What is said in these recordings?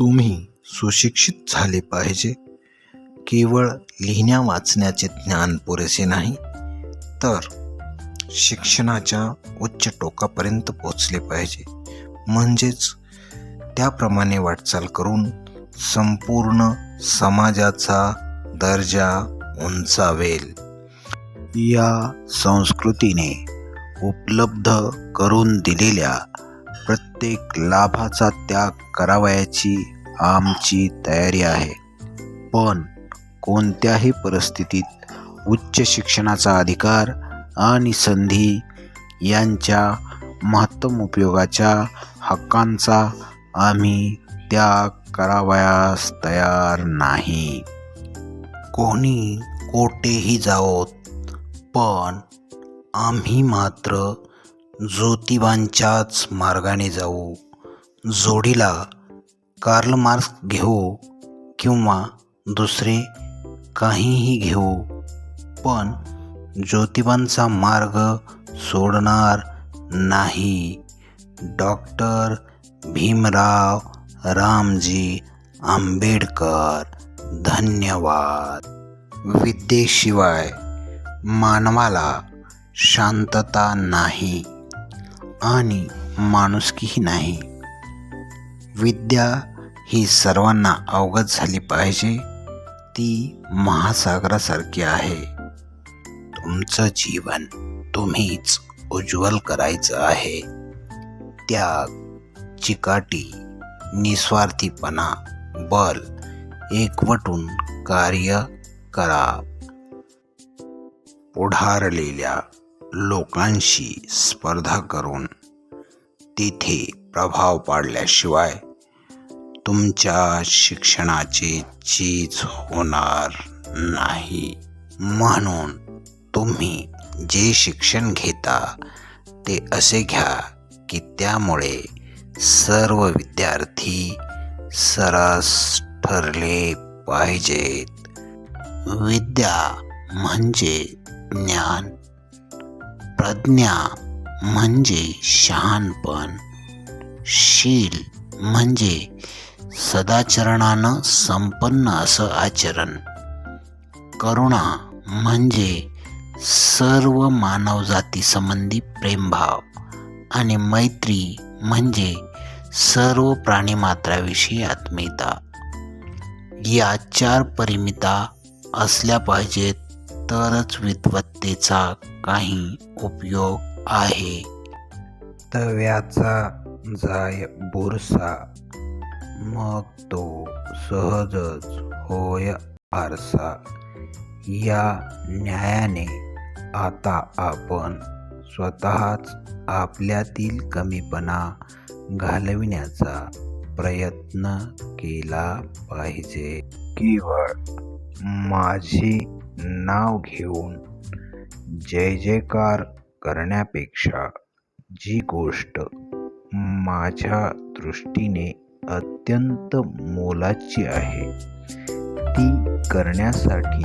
तुम्ही सुशिक्षित झाले पाहिजे. केवळ लिहिण्या वाचण्याचे ज्ञान पुरेसे नाही तर शिक्षणाच्या उच्च टोकापर्यंत पोचले पाहिजे. म्हणजेच त्याप्रमाणे वाटचाल करून संपूर्ण समाजाचा दर्जा उंचावेल. या संस्कृतीने उपलब्ध करून दिलेल्या प्रत्येक लाभाचा त्याग करावयाची आमची तयारी आहे. पण कोणत्याही परिस्थितीत उच्च शिक्षणाचा अधिकार आणि संधी यांच्या महत्तम उपयोगाच्या हक्कांचा आम्ही त्याग करावयास तयार नाही. कोणी कोठेही जावोत पण आम्ही मात्र ज्योतिबांच्याच मार्गाने जाऊ. जोडीला कार्ल मार्क्स घेऊ किंवा दुसरे काहीही घेऊ पण ज्योतिबांचा मार्ग सोडणार नाही. डॉक्टर भीमराव रामजी आंबेडकर धन्यवाद. विद्येशिवाय मानवाला शांतता नाही. आणि माणुसकीही नाही. विद्या ही सर्वांना अवगत झाली पाहिजे. ती महासागरासारखी आहे. तुमचं जीवन तुम्हीच उज्ज्वल करायचं आहे. त्याग चिकाटी निस्वार्थीपणा बल एकवटून कार्य करा. पुढारलेल्या लोकांशी स्पर्धा करून तिथे प्रभाव पाडल्याशिवाय तुमच्या शिक्षणाचे चीज होणार नाही. म्हणून तुम्ही जे शिक्षण घेता ते असे घ्या की त्यामुळे सर्व विद्यार्थी सरस ठरले पाहिजेत. विद्या म्हणजे ज्ञान. प्रज्ञा म्हणजे शहाणपण. शील म्हणजे सदाचरणानं संपन्न असं आचरण. करुणा म्हणजे सर्व मानवजातीसंबंधी प्रेमभाव. आणि मैत्री म्हणजे सर्व प्राणीमात्राविषयी आत्मीयता. या चार परिमिता असल्या पाहिजेत. तरच विद्वत्तेचा काही उपयोग आहे. तव्याचा जाय बुरसा मग तो सहजच होय आरसा. या न्यायाने आता आपण स्वतःच आपल्यातील कमीपणा घालविण्याचा प्रयत्न केला पाहिजे. केवळ माझे नाव घेऊन जय जयकार करण्यापेक्षा जी गोष्ट माझ्या दृष्टीने अत्यंत मोलाची आहे ती करण्यासाठी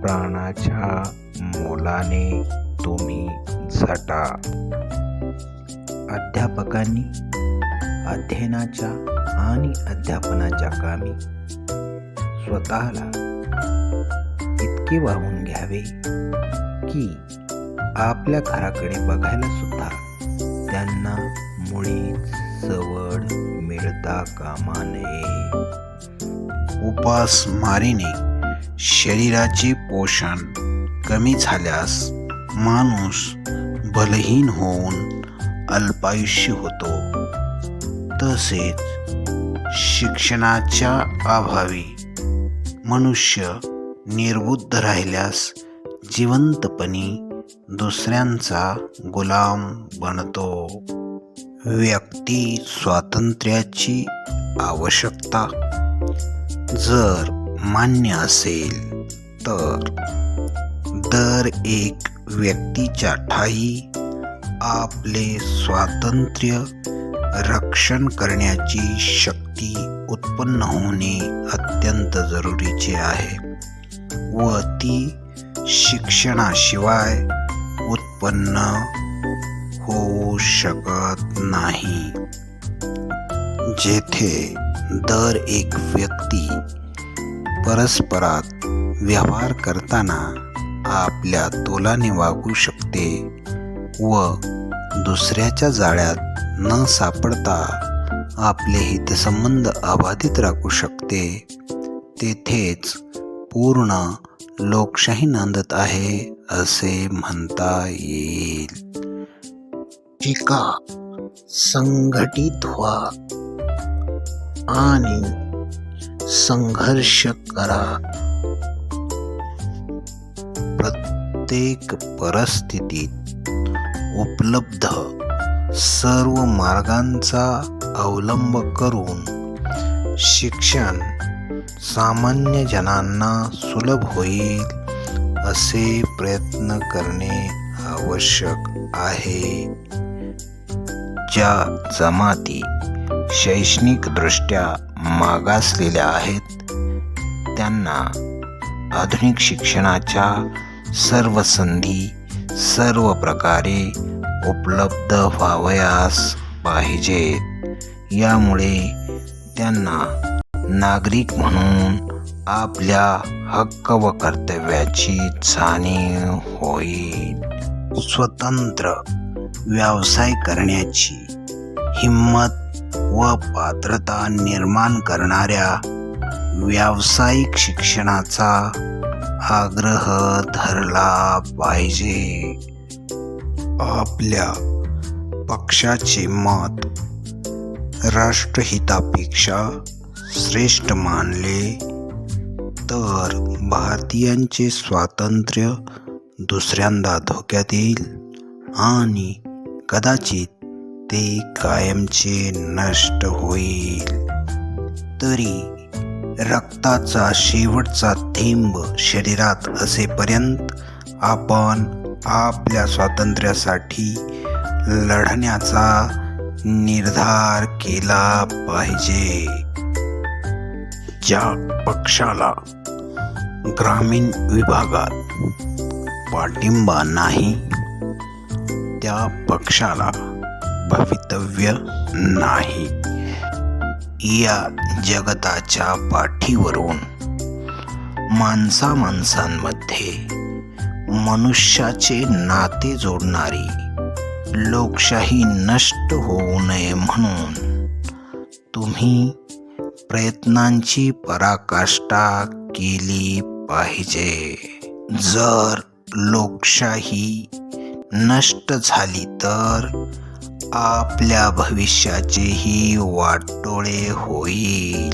प्राणाच्या मोलाने तुम्ही झटा. अध्यापकांनी अध्ययनाच्या आणि अध्यापनाच्या कामी स्वतःला इतके वाहून घ्यावे की आपल्या घराकडे बघायला सुद्धा त्यांना मुळीच सवड मिळता कामा नये. उपासमारीने शरीराचे पोषण कमी झाल्यास माणूस बलहीन होऊन अल्पायुष्य होतो. तसेच शिक्षणाच्या अभावी मनुष्य निर्बुद्ध राहिल्यास जिवंतपणी दुसऱ्यांचा गुलाम बनतो. व्यक्ती स्वातंत्र्याची आवश्यकता. जर मान्य असेल तर. दर एक व्यक्तीच्या ठाई आपले स्वातंत्र्य रक्षण करण्याची शक्ती उत्पन्न होणे अत्यंत जरुरीचे आहे. व ती शिक्षणाशिवाय उत्पन्न होऊ शकत नाही. जेथे दर एक व्यक्ती परस्परात व्यवहार करताना आपल्या तोलाने वागू शकते व दुसऱ्याच्या जाळ्यात न सापडता आपले हितसंबंध अबाधित राखू शकते तेथेच पूर्ण लोकशाही नांदत आहे असे म्हणता येईल. एका संघटित व्हा आणि संघर्ष करा. प्रत्येक परिस्थितीत उपलब्ध सर्व मार्गांचा अवलंब करून शिक्षण सामान्य जनांना सुलभ होईल असे प्रयत्न करणे आवश्यक आहे. ज्या जमाती शैक्षणिकदृष्ट्या मागासलेल्या आहेत त्यांना आधुनिक शिक्षणाच्या सर्व संधी सर्व प्रकारे उपलब्ध व्हावयास पाहिजे यामुळे त्यांना नागरिक म्हणून आपल्या हक्क व कर्तव्याची जाणीव होईल. स्वतंत्र व्यवसाय करण्याची हिंमत व पात्रता निर्माण करणाऱ्या व्यावसायिक शिक्षणाचा आग्रह धरला पाहिजे. आपल्या पक्षाचे मत राष्ट्रहितापेक्षा श्रेष्ठ मानले तर भारतीयांचे स्वातंत्र्य दुसऱ्यांदा धोक्यात येईल आणि कदाचित ते कायमचे नष्ट होईल. तरी रक्ताचा शेवटचा थेंब शरीरात असेपर्यंत आपण आपल्या स्वातंत्र्यासाठी लढण्याचा निर्धार केला पाहिजे. ज्या पक्षाला ग्रामीण विभागात पाठिंबा नाही त्या पक्षाला भवितव्य नाही. या जगताच्या पाठीवरून माणसा माणसांमध्ये मनुष्याचे नाते जोडणारी लोकशाही नष्ट होऊ नये म्हणून तुम्ही प्रयत्नांची पराकाष्ठा केली पाहिजे. जर लोकशाही नष्ट झाली तर आपल्या भविष्याचेही वाटोळे होईल.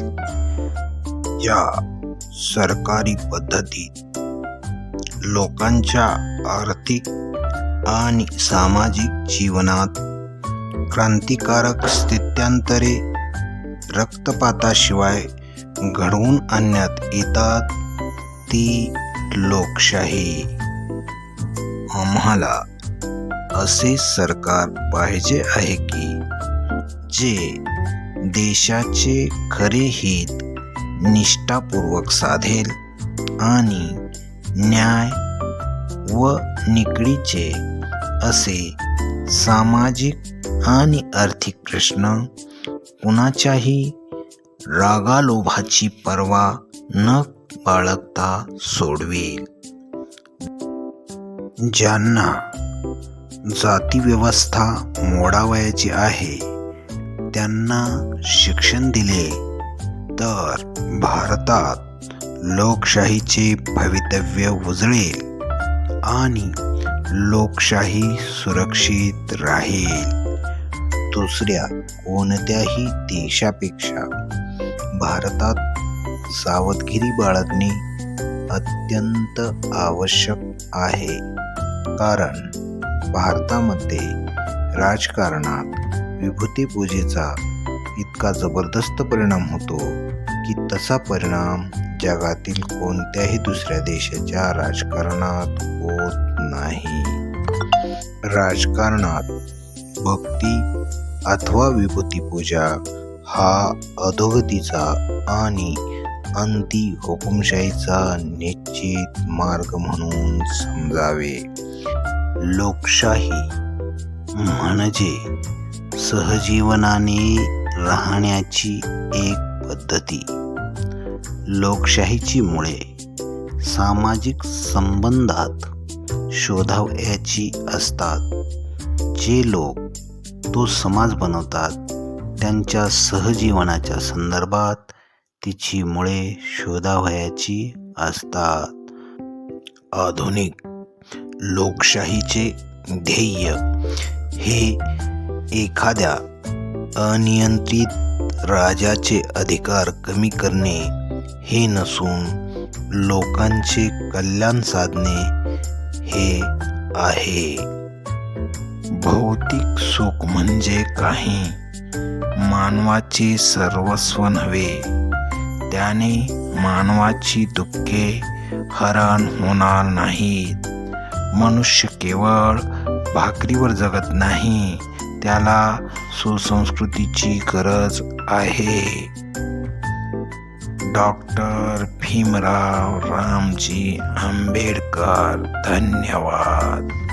या सरकारी पद्धतीत लोकांच्या आर्थिक आणि सामाजिक जीवनात क्रांतिकारक स्थित्यांतरे रक्तपाताशिवाय घडवून आणण्यात येतात ती लोकशाही. आम्हाला असे सरकार पाहिजे आहे की जे देशाचे खरे हित निष्ठापूर्वक साधेल आणि न्याय व निकडीचे असे सामाजिक आणि आर्थिक प्रश्न कुणाच्याही रागालोभाची पर्वा न बाळगता सोडवेल. ज्यांना जातीव्यवस्था मोडावयाची आहे त्यांना शिक्षण दिले तर भारतात लोकशाहीचे भवितव्य उजळेल आणि लोकशाही सुरक्षित राहील. दुसऱ्या कोणत्याही देशापेक्षा भारतात सावधगिरी बाळगणे अत्यंत आवश्यक आहे. कारण भारतामध्ये राजकारणात विभूतीपूजेचा इतका जबरदस्त परिणाम होतो की तसा परिणाम जगातील कोणत्याही दुसऱ्या देशाच्या राजकारणात होत नाही. राजकारणात भक्ती अथवा विभूतीपूजा हा अधोगतीचा आणि अंती हुकुमशाहीचा निश्चित मार्ग म्हणून समजावे. लोकशाही म्हणजे सहजीवनाने राहण्याची एक पद्धती. लोकशाहीची मुळे सामाजिक संबंधात शोधावयाची असतात जे लोक तो समाज बनवतात त्यांच्या सहजीवनाच्या संदर्भात तिची मुळे शोधावयाची असतात. आधुनिक लोकशाहीचे ध्येय हे एखाद्या अनियंत्रित राजाचे अधिकार कमी करणे हे नसून लोकांचे कल्याण साधणे हे आहे. भौतिक सुख म्हणजे काही. मानवाचे सर्वस्व नव्हे. त्याने मानवाची दुःखे हरण होणार नाहीत. मनुष्य केवळ भाकरीवर जगत नाही त्याला सुसंस्कृतीची गरज आहे. डॉक्टर भीमराव रामजी आंबेडकर धन्यवाद.